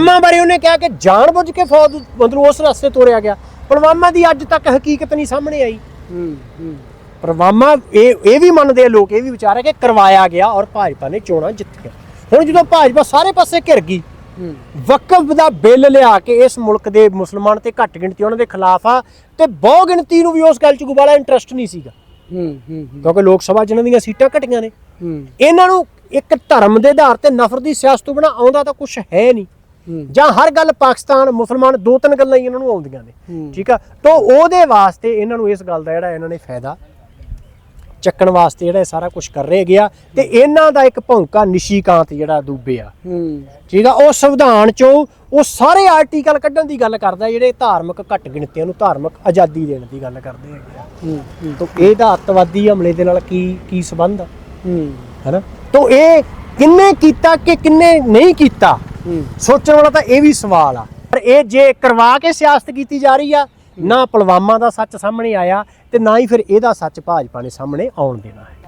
ਪੁਲਵਾਮਾ ਬਾਰੇ ਉਹਨੇ ਕਿਹਾ ਕਿ ਜਾਣਬੁੱਝ ਕੇ ਫੌਜ ਮਤਲਬ ਉਸ ਰਸਤੇ ਤੋਰਿਆ ਗਿਆ। ਪੁਲਵਾਮਾ ਦੀ ਅੱਜ ਤੱਕ ਹਕੀਕਤ ਨਹੀਂ ਸਾਹਮਣੇ ਆਈ। ਹੂੰ ਹੂੰ। ਪੁਲਵਾਮਾ ਇਹ ਇਹ ਵੀ ਮੰਨਦੇ ਆ ਲੋਕ ਇਹ ਵੀ ਵਿਚਾਰ ਹੈ ਕਿ ਕਰਵਾਇਆ ਗਿਆ ਔਰ ਭਾਜਪਾ ਨੇ ਚੋਣਾਂ ਜਿੱਤੀਆਂ। ਹੁਣ ਜਦੋਂ ਭਾਜਪਾ ਸਾਰੇ ਪਾਸੇ ਘਿਰ ਗਈ ਵਕਫ ਦਾ ਬਿੱਲ ਲਿਆ ਕੇ ਇਸ ਮੁਲਕ ਦੇ ਮੁਸਲਮਾਨ ਤੇ ਘੱਟ ਗਿਣਤੀ ਉਹਨਾਂ ਦੇ ਖਿਲਾਫ ਆ ਤੇ ਬਹੁ ਗਿਣਤੀ ਨੂੰ ਵੀ ਉਸ ਗੱਲ 'ਚ ਕੋਈ ਬੜਾ ਇੰਟਰਸਟ ਨਹੀਂ ਸੀਗਾ। ਹੂੰ ਹੂੰ ਕਿਉਂਕਿ ਲੋਕ ਸਭਾ ਜਿਹਨਾਂ ਦੀਆਂ ਸੀਟਾਂ ਘਟੀਆਂ ਨੇ। ਇਹਨਾਂ ਨੂੰ ਇੱਕ ਧਰਮ ਦੇ ਆਧਾਰ ਤੇ ਨਫ਼ਰਤ ਦੀ ਸਿਆਸਤ ਤੋਂ ਬਿਨਾ ਆਉਂਦਾ ਤਾਂ ਕੁਝ ਹੈ ਨਹੀਂ। ਜਾਂ ਹਰ ਗੱਲ ਪਾਕਿਸਤਾਨ ਮੁਸਲਮਾਨ ਦੋ ਤਿੰਨ ਗੱਲਾਂ ਹੀ ਇਹਨਾਂ ਨੂੰ ਆਉਂਦੀਆਂ ਨੇ। ਠੀਕ ਆ? ਤਾਂ ਉਹਦੇ ਵਾਸਤੇ ਇਹਨਾਂ ਨੂੰ ਇਸ ਗੱਲ ਦਾ ਜਿਹੜਾ ਇਹਨਾਂ ਨੇ ਫਾਇਦਾ ਚੱਕਣ ਵਾਸਤੇ ਜਿਹੜਾ ਸਾਰਾ ਕੁਝ ਕਰ ਰਹੇ ਗਿਆ ਤੇ ਇਹਨਾਂ ਦਾ ਇੱਕ ਭੌਂਕਾ ਨਿਸ਼ੀਕਾਂਤ ਜਿਹੜਾ ਡੂਬਿਆ ਹੂੰ। ਠੀਕ ਆ? ਉਹ ਸੰਵਿਧਾਨ ਚੋਂ ਉਹ ਸਾਰੇ ਆਰਟੀਕਲ ਕੱਢਣ ਦੀ ਗੱਲ ਕਰਦਾ ਜਿਹੜੇ ਧਾਰਮਿਕ ਘੱਟ ਗਿਣਤੀਆਂ ਨੂੰ ਧਾਰਮਿਕ ਆਜ਼ਾਦੀ ਦੇਣ ਦੀ ਗੱਲ ਕਰਦੇ ਹੈਗੇ ਆ। ਤਾਂ ਇਹਦਾ ਅੱਤਵਾਦੀ ਹਮਲੇ ਦੇ ਨਾਲ ਕੀ ਕੀ ਸੰਬੰਧ ਆ? ਹੂੰ। ਹੈਨਾ? ਤਾਂ ਇਹ ਕਿੰਨੇ ਕੀਤਾ ਕਿ ਕਿੰਨੇ ਨਹੀਂ ਕੀਤਾ ਸੋਚਣ ਵਾਲਾ ਤਾਂ ਇਹ ਵੀ ਸਵਾਲ ਆ। ਪਰ ਇਹ ਜੇ ਕਰਵਾ ਕੇ ਸਿਆਸਤ ਕੀਤੀ ਜਾ ਰਹੀ ਆ, ਨਾ ਪੁਲਵਾਮਾ ਦਾ ਸੱਚ ਸਾਹਮਣੇ ਆਇਆ ਤੇ ਨਾ ਹੀ ਫਿਰ ਇਹਦਾ ਸੱਚ ਭਾਜਪਾ ਨੇ ਸਾਹਮਣੇ ਆਉਣ ਦੇਣਾ ਹੈ।